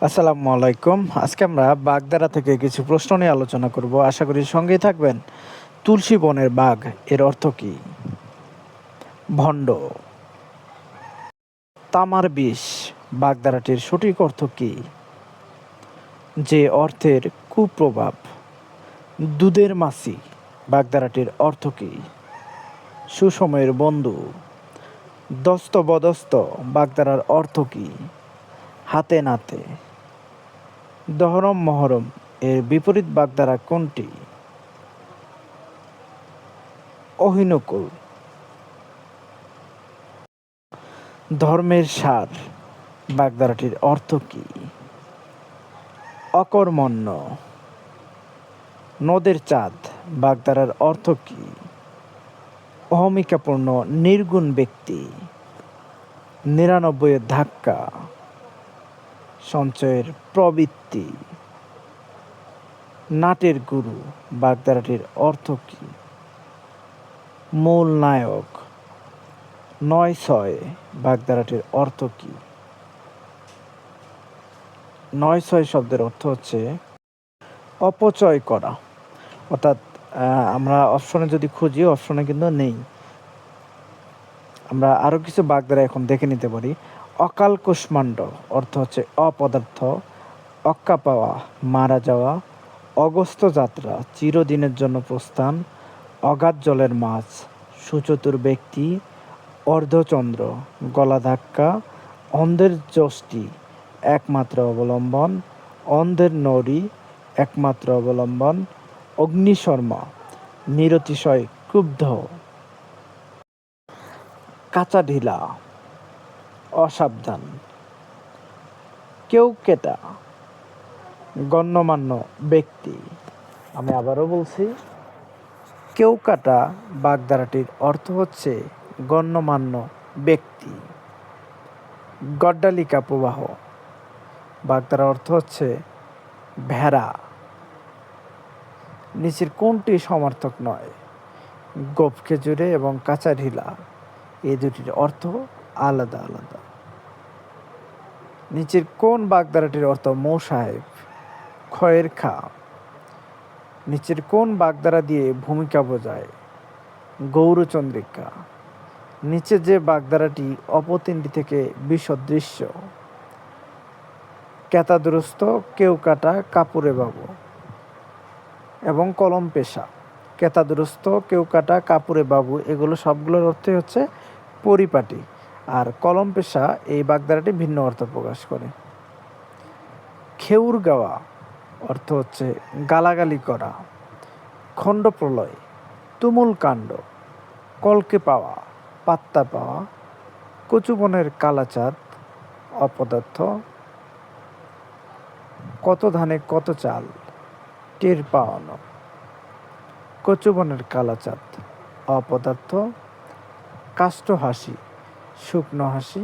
আসসালামু আলাইকুম। আজকে আমরা বাগদারা থেকে কিছু প্রশ্ন নিয়ে আলোচনা করব। আশা করি সঙ্গেই থাকবেন। তুলসী বনের বাঘ, এর অর্থ কি? ভণ্ড। তামার বিষ, বাগদারাটির সঠিক অর্থ কি? যে অর্থের কুপ্রভাব। দুধের মাসি বাগদারাটির অর্থ কি? সুসময়ের বন্ধু। দস্ত বদস্ত বাগদারার অর্থ কি? হাতে নাতে। দহরম মহরম এর বিপরীত বাগধারা কোনটি? অহিনুকুল। ধর্মের সার, বাগধারাটির অর্থ কি? অকর্মণ্য। নদের চাঁদ, বাগধারার অর্থ কি? অহমিকাপূর্ণ, নির্গুণ ব্যক্তি। নিরানব্বইয়ের ধাক্কা। সঞ্চয়ের প্রবৃত্তি। নাটের গুরু বাগদারাটির অর্থ কি? মূল নায়ক নয় ছয় বাগদারাটির অর্থ কি? নয় ছয় শব্দের অর্থ হচ্ছে অপচয় করা। অর্থাৎ আমরা অপশনে যদি খুঁজি, অপশনে কিন্তু নেই। আমরা আরও কিছু বাগদারা এখন দেখে নিতে পারি। অকাল কুষ্মাণ্ড অর্থ হচ্ছে অপদার্থ, অক্কা পাওয়া, মারা যাওয়া, অগস্ত যাত্রা, চিরদিনের জন্য প্রস্থান, অগাধ জলের মাছ, সুচতুর ব্যক্তি, অর্ধচন্দ্র, গলা ধাক্কা, অন্ধের যষ্টি, একমাত্র অবলম্বন, অন্ধের নড়ি, একমাত্র অবলম্বন, অগ্নিশর্মা, নিরতিশয়, ক্ষুব্ধ। কাঁচা ঢিলা। অসাবধান। কেউ কেটা গণ্যমান্য ব্যক্তি, আমি আবারও বলছি, কেউ কাটা বাগধারাটির অর্থ হচ্ছে গণ্যমান্য ব্যক্তি। গড্ডালিকা প্রবাহ বাগধারা অর্থ হচ্ছে ভেড়া। নিচের কোনটি সমর্থক নয়? গোপ খেজুরে এবং কাঁচা ঢিলা এই দুটির অর্থ আলাদা আলাদা। নিচের কোন বাগদারাটির অর্থ মৌ সাহেব খয়ের খা। নিচের কোন বাগদারা দিয়ে ভূমিকা বোঝায়? গৌরচন্দ্রিকা। নিচে যে বাগদারাটি অপতিনটি থেকে বিসদৃশ্য। কেতাদুরস্ত কেউ কাটা কাপুরে বাবু। এবং কলম পেশা। কেতাদুরস্ত কেউ কাটা কাপুরে বাবু। এগুলো সবগুলোর অর্থই হচ্ছে পরিপাটি। কলম পেশা এই বাগধারাটি ভিন্ন অর্থ প্রকাশ করে। খেউর গাওয়া অর্থ হচ্ছে গালাগালি করা, খণ্ড প্রলয়, তুমুল কাণ্ড, কলকে পাওয়া, পাত্তা পাওয়া কচুবনের কালাচাঁদ, অপদার্থ, কত ধানে কত চাল, টের পাওয়ানো কচুবনের কালাচাঁদ, অপদার্থ, কাষ্ঠ হাসি শুকনো হাসি।